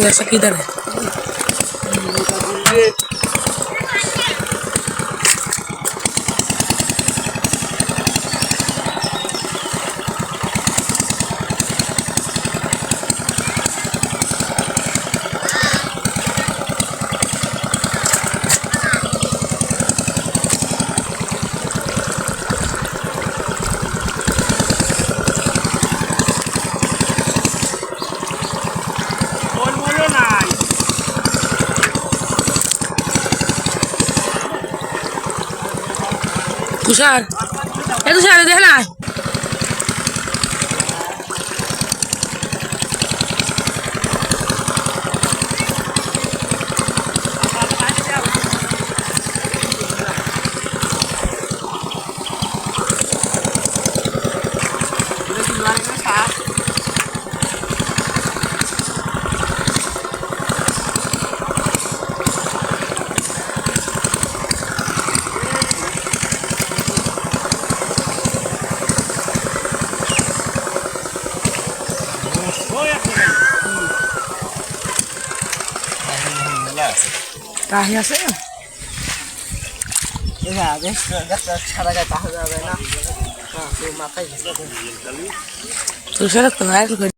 ऐसा किधर है। তুষার। এ তুষার দেখ না। কাহি আছে? তুষার তো করে